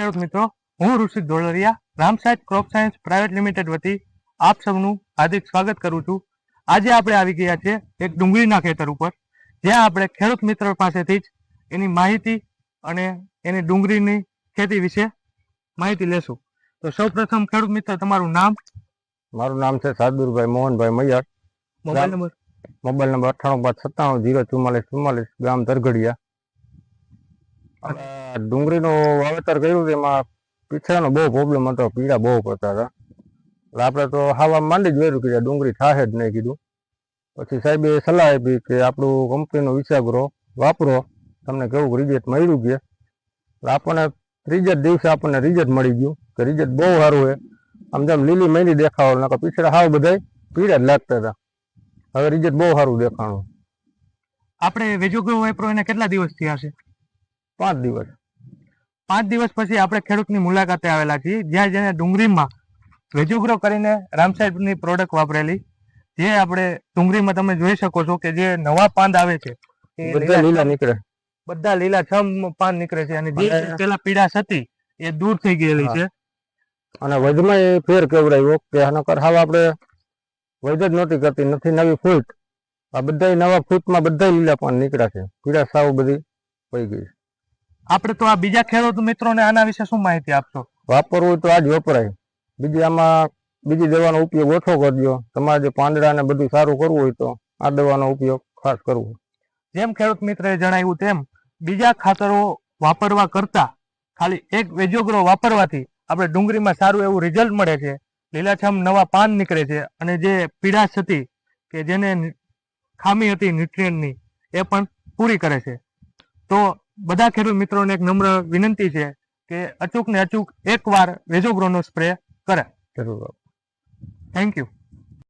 ખેડૂત મિત્રો હું Rushik Dholariya Ramsaheb crop science private limited વતી આપ સૌનું હાર્દિક સ્વાગત કરું છું. આજે આપણે આવી ગયા છીએ એક ડુંગળીના ખેતર ઉપર જ્યાં આપણે ખેડૂત મિત્ર પાસેથી જ એની માહિતી અને એની ડુંગળીની ખેતી વિશે માહિતી લેશું. તો સૌપ્રથમ ખેડૂત મિત્ર તમારું નામ? મારું નામ છે Sadurbhai Mohanbhai Maiyar. Mobile number? Mobile number અઠ્ઠાણું પાંચ સત્તાણું જીરો ચુમ્માલીસ ચુમ્માલીસ ગામ તરઘડિયા ડુંગળીનું વાવેતર કર્યું એમાં પીછાનો બહુ પ્રોબ્લેમ હતો પીડા બહુ પડતા હતા. એટલે આપણે તો હાવા માંડી જ વેરું કે ડુંગળી થાશે જ નહીં કીધું. પછી સાહેબે સલાહ આપી કે આપણું કંપનીનો વિષાગ્રો વાપરો, તમને કેવું રિઝલ્ટ મળ્યું છે એટલે આપણને જ દિવસે આપણને રિઝલ્ટ મળી ગયું કે રિઝલ્ટ બહુ સારું છે. આમ જેમ લીલી મહિની દેખાવો, નકર પીછળ હાવ બધાય પીડા જ લાગતા હતા. હવે રિઝલ્ટ બહુ સારું દેખાણું. આપણે વેજોગ્રો વાપરો, એને કેટલા દિવસ થયા છે? પાંચ દિવસ. પાંચ દિવસ પછી આપણે ખેડૂતની મુલાકાતે આવેલા છીએ. જ્યાં જેને ડુંગળીમાં વેજુગ્રો કરીને રામસાહેબની પ્રોડક્ટ વાપરેલી. જે આપણે ડુંગળીમાં તમે જોઈ શકો છો કે જે નવા પાંદ આવે છે બધા લીલા- નીકળે. બધા લીલા છમ પાન નીકળે છે. અને જે પેલા પીડાશ હતી એ દૂર થઈ ગયેલી છે. અને વધમાં એ ફેર કેવડાયો કે આનો હાવ આપણે વધ જ નહોતી કરતી નથી નવી ફૂટ. આ બધા નવા ફૂટમાં બધા લીલા પાન નીકળ્યા છે. પીડા સાવ બધી પડી ગઈ છે. આપણે તો આ બીજા ખેડૂત મિત્રોને આના વિશે શું માહિતી આપશો? વાપરવું તો આ જ વપરાય. બીજી આમાં બીજી દવાનો ઉપયોગ ઓછો કરજો. તમારે જે પાંદડા ને બધું સારું કરવું હોય તો આ દવાનો ઉપયોગ ખાસ કરવો. જેમ ખેડૂત મિત્રએ જણાવ્યું તેમ બીજા ખાતરો વાપરવા કરતા ખાલી એક વેજોગ્રો વાપરવાથી આપણે ડુંગળીમાં સારું એવું રિઝલ્ટ મળે છે. લીલાછમ નવા પાન નીકળે છે અને જે પીડાશ હતી કે જેને ખામી હતી ન્યુટ્રિયન્ટની એ પણ પૂરી કરે છે. તો બધા ખેડૂત મિત્રોને એક નમ્ર વિનંતી છે કે અચૂક ને અચૂક એકવાર વેજોગ્રોનો સ્પ્રે કરે. જરૂર થેન્ક યુ